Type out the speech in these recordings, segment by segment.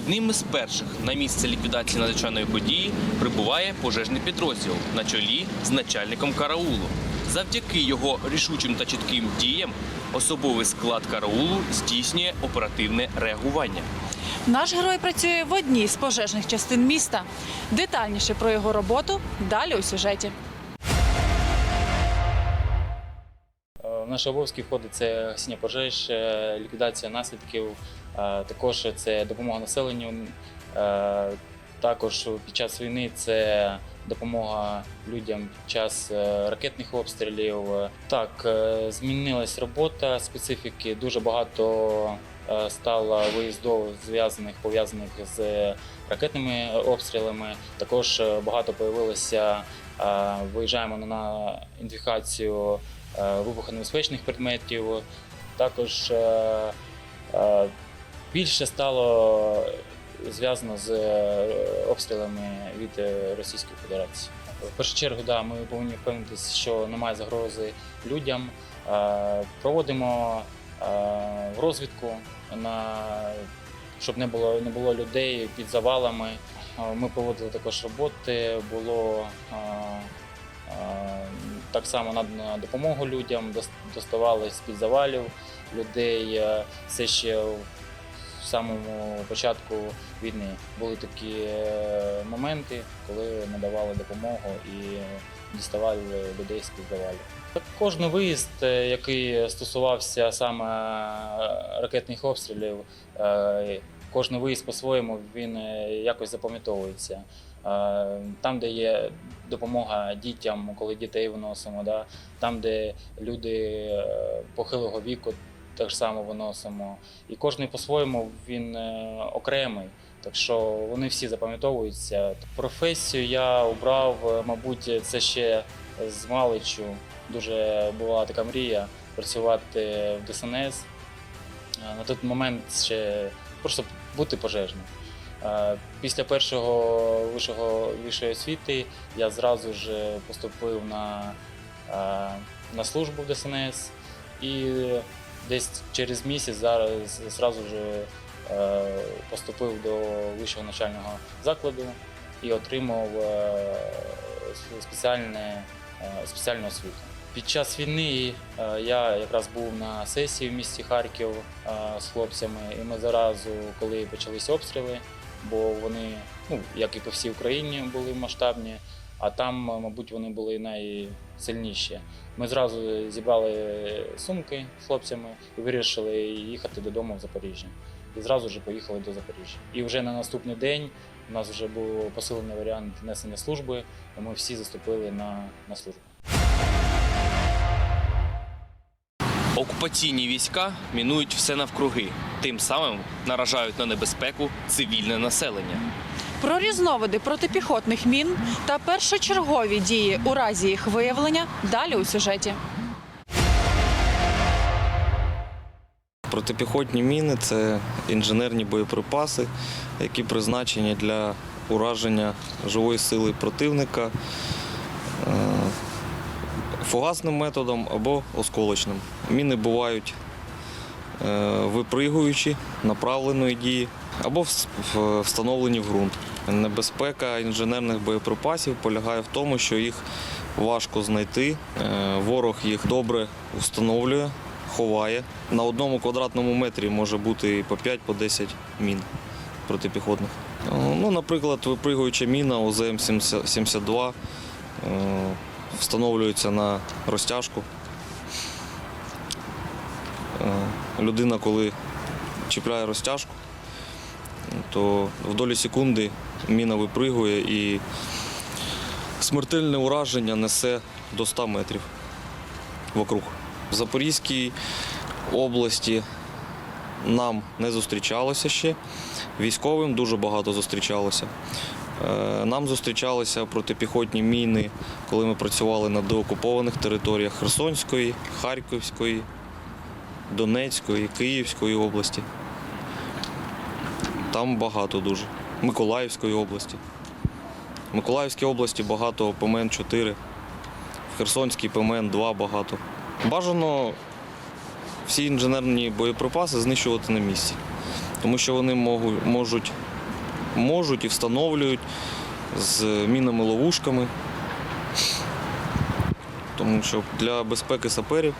Одним із перших на місце ліквідації надзвичайної події прибуває пожежний підрозділ на чолі з начальником караулу. Завдяки його рішучим та чітким діям особовий склад караулу здійснює оперативне реагування. Наш герой працює в одній з пожежних частин міста. Детальніше про його роботу далі у сюжеті. Е, В наші обов'язки входить це гасіння пожеж, е, ліквідація наслідків, е, також це допомога населенню. е, Також під час війни це допомога людям під час е, ракетних обстрілів. Е, Так, е, змінилась робота специфіки. Дуже багато е, стало виїздів зв'язаних пов'язаних з ракетними обстрілами. Також е, багато появилося. е, Виїжджаємо на ідентифікацію е, вибухонебезпечних предметів. Також е, е, більше стало зв'язано з е, обстрілами від е, Російської Федерації. В першу чергу, да, ми повинні впевнитися, що немає загрози людям. Е, Проводимо е, розвідку на щоб не було не було людей під завалами. Е, Ми проводили також роботи. Було е, е, так само надана допомогу людям, дос- доставали з-під завалів людей. Е, Це ще в самому початку війни були такі е, моменти, коли надавали допомогу і діставали людей з-під завалів. Так, Кожен виїзд, е, який стосувався саме е, ракетних обстрілів, кожен виїзд по-своєму він якось запам'ятовується. Там, де є допомога дітям, коли дітей виносимо, там, де люди похилого віку, так само виносимо. І кожен по-своєму він е, окремий. Так що вони всі запам'ятовуються. Професію я обрав, е, мабуть, це ще з маличу. Дуже була така мрія працювати в ДСНС. Е, На той момент ще просто бути пожежним. Е, Після першого вищого вищої освіти я зразу ж поступив на, е, на службу в ДСНС і десь через місяць зараз зразу ж е, поступив до вищого навчального закладу і отримав е, спеціальне, е, спеціальну освіту. Під час війни я якраз був на сесії в місті Харків з хлопцями, і ми заразу, коли почалися обстріли, бо вони, ну як і по всій Україні, були масштабні, а там, мабуть, вони були найсильніші. Ми зразу зібрали сумки з хлопцями і вирішили їхати додому в Запоріжжя. І зразу ж поїхали до Запоріжжя. І вже на наступний день у нас вже був посилений варіант несення служби, і ми всі заступили на, на службу. Окупаційні війська мінують все навкруги, тим самим наражають на небезпеку цивільне населення. Про різновиди протипіхотних мін та першочергові дії у разі їх виявлення далі у сюжеті. Протипіхотні міни це інженерні боєприпаси, які призначені для ураження живої сили противника е, фугасним методом або осколочним. Міни бувають е, випригуючі, направленої дії або встановлені в ґрунт. Небезпека інженерних боєприпасів полягає в тому, що їх важко знайти. Е, Ворог їх добре встановлює, ховає. На одному квадратному метрі може бути і по 5 по 10 мін протипіхотних. Е, Ну, наприклад, випригуюча міна ОЗМ-72 е, встановлюється на розтяжку. Людина, коли чіпляє розтяжку, то в долі секунди міна випригує і смертельне ураження несе до 100 метрів вокруг. В Запорізькій області нам не зустрічалося ще. Військовим дуже багато зустрічалося. Е, Нам зустрічалися протипіхотні міни, коли ми працювали на деокупованих територіях Херсонської, Харківської, Донецької, Київської області. Там багато дуже. Миколаївської області. В Миколаївській області багато ПМН-4, в Херсонській ПМН-2 багато. Бажано всі інженерні боєприпаси знищувати на місці. тому що вони можуть, можуть і встановлюють з мінами ловушками. Тому що для безпеки саперів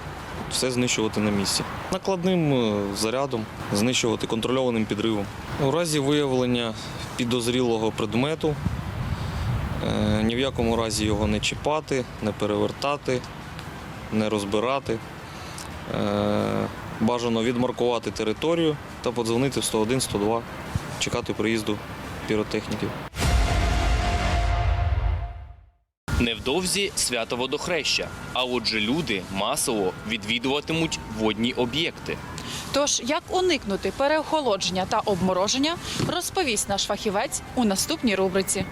все знищувати на місці. Накладним е, зарядом, знищувати контрольованим підривом. У разі виявлення підозрілого предмету е, ні в якому разі його не чіпати, не перевертати, не розбирати. Е, Бажано відмаркувати територію та подзвонити в 101-102, чекати приїзду піротехніків. Невдовзі свято водохреща, а отже люди масово відвідуватимуть водні об'єкти. Тож, як уникнути переохолодження та обмороження, розповість наш фахівець у наступній рубриці.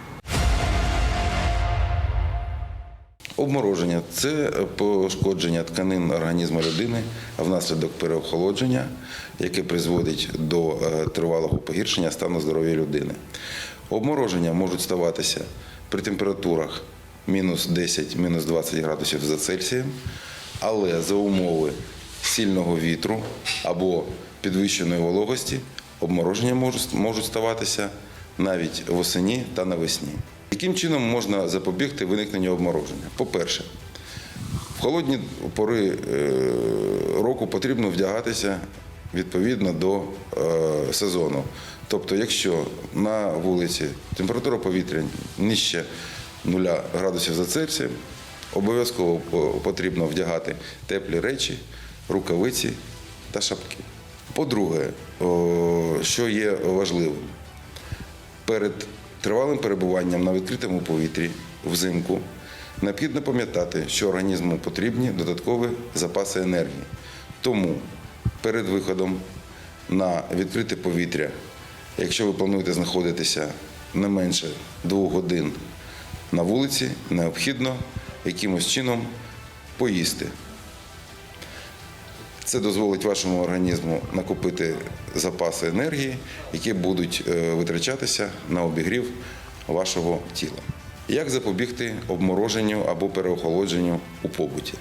Обмороження це пошкодження тканин організму людини внаслідок переохолодження, яке призводить до е, тривалого погіршення стану здоров'я людини. Обмороження можуть ставатися при температурах мінус 10, мінус 20 градусів за Цельсієм, але за умови сильного вітру або підвищеної вологості обмороження можуть, ставатися навіть восені та навесні. Яким чином можна запобігти виникненню обмороження? По-перше, в холодні пори е, року потрібно вдягатися відповідно до е, сезону. Тобто, якщо на вулиці температура повітря нижче 0 градусів за Цельсієм, обов'язково потрібно вдягати теплі речі, рукавиці та шапки. По-друге, що є важливим, перед тривалим перебуванням на відкритому повітрі взимку необхідно пам'ятати, що організму потрібні додаткові запаси енергії. Тому перед виходом на відкрите повітря, якщо ви плануєте знаходитися не менше двох годин на вулиці, необхідно якимось чином поїсти. Це дозволить вашому організму накопити запаси енергії, які будуть е, витрачатися на обігрів вашого тіла. Як запобігти обмороженню або переохолодженню у побуті?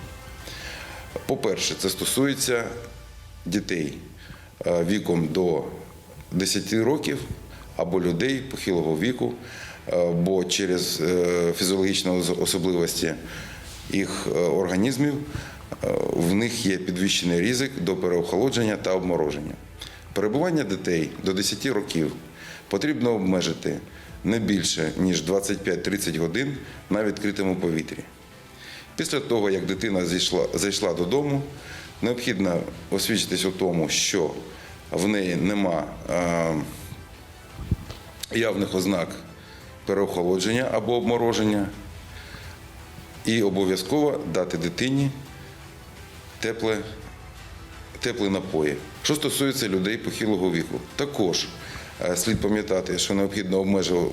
По-перше, це стосується дітей е, віком до 10 років або людей похилого віку, бо через е, фізіологічні особливості їх е, організмів е, в них є підвищений ризик до переохолодження та обмороження. Перебування дітей до 10 років потрібно обмежити не більше ніж 25-30 годин на відкритому повітрі. Після того, як дитина зійшла, зайшла додому, необхідно освідчитись у тому, що в неї нема е, явних ознак переохолодження або обмороження, і обов'язково дати дитині тепле, теплі напої. Що стосується людей похилого віку, також е, слід пам'ятати, що необхідно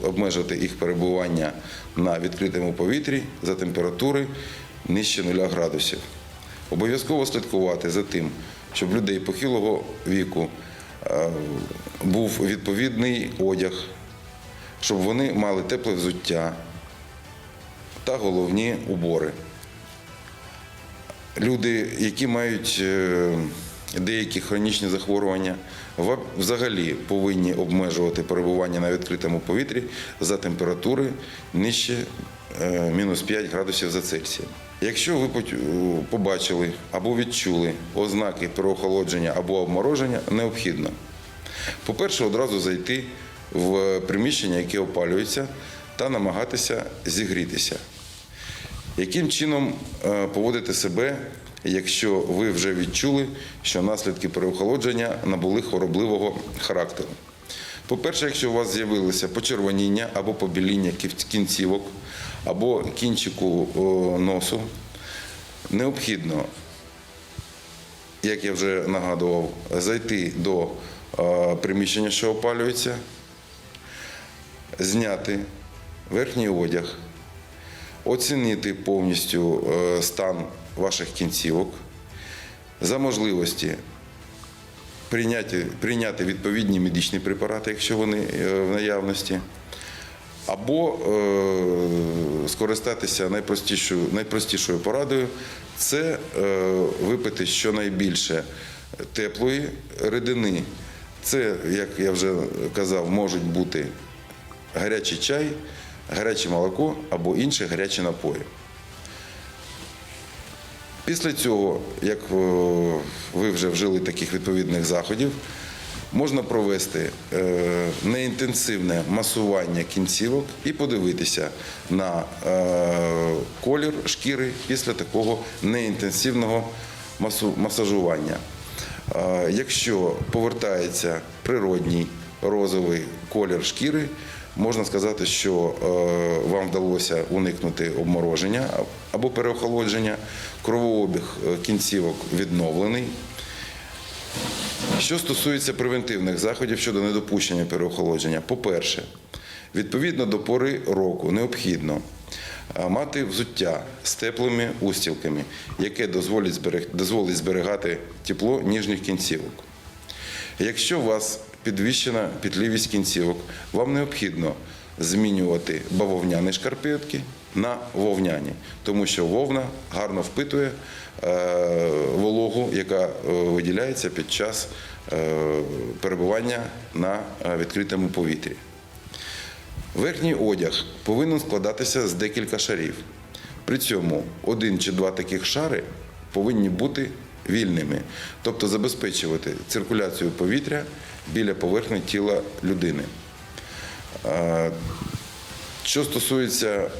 обмежити їх перебування на відкритому повітрі за температури нижче 0 градусів. Обов'язково слідкувати за тим, щоб людей похилого віку е, був відповідний одяг, щоб вони мали тепле взуття та головні убори. Люди, які мають е, деякі хронічні захворювання, взагалі повинні обмежувати перебування на відкритому повітрі за температури нижче е, мінус 5 градусів за Цельсієм. Якщо ви е, побачили або відчули ознаки переохолодження або обмороження, необхідно, по-перше, одразу зайти в приміщення, яке опалюється, та намагатися зігрітися. Яким чином е, поводити себе, якщо ви вже відчули, що наслідки переохолодження набули хворобливого характеру? По-перше, якщо у вас з'явилося почервоніння або побіління кінцівок, або кінчику носу, необхідно, як я вже нагадував, зайти до е, приміщення, що опалюється, зняти верхній одяг, оцінити повністю е, стан ваших кінцівок, за можливості прийняти, прийняти відповідні медичні препарати, якщо вони е, в наявності, або е, скористатися найпростішою, найпростішою порадою це випити щонайбільше теплої рідини Це, як я вже казав, можуть бути гарячий чай, гаряче молоко або інші гарячі напої. Після цього, як е, ви вже вжили таких відповідних заходів, можна провести е, неінтенсивне масування кінцівок і подивитися на е, колір шкіри після такого неінтенсивного масажування. Якщо повертається природній розовий колір шкіри, можна сказати, що е, вам вдалося уникнути обмороження або переохолодження, кровообіг е, кінцівок відновлений. Що стосується превентивних заходів щодо недопущення переохолодження, по-перше, відповідно до пори року необхідно мати взуття з теплими устілками, яке дозволить, зберег... дозволить зберігати тепло ніжніх кінцівок. Якщо у вас підвищена пітлівість кінцівок, вам необхідно змінювати бавовняні шкарпетки на вовняні, тому що вовна гарно впитує е, вологу, яка е, виділяється під час е, перебування на відкритому повітрі. Верхній одяг повинен складатися з декілька шарів. При цьому один чи два таких шари повинні бути вільними, тобто забезпечувати циркуляцію повітря біля поверхні тіла людини. Що стосується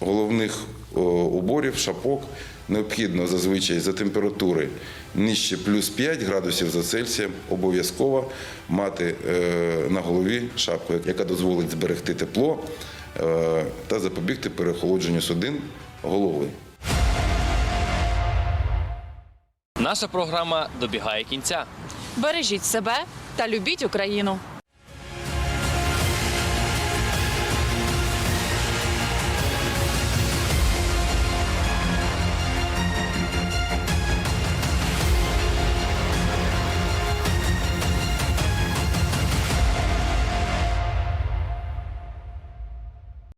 головних уборів, шапок, необхідно зазвичай за температури нижче плюс 5 градусів за Цельсієм обов'язково мати е, на голові шапку, яка дозволить зберегти тепло е, та запобігти переохолодженню судин голови. Наша програма добігає кінця. Бережіть себе та любіть Україну.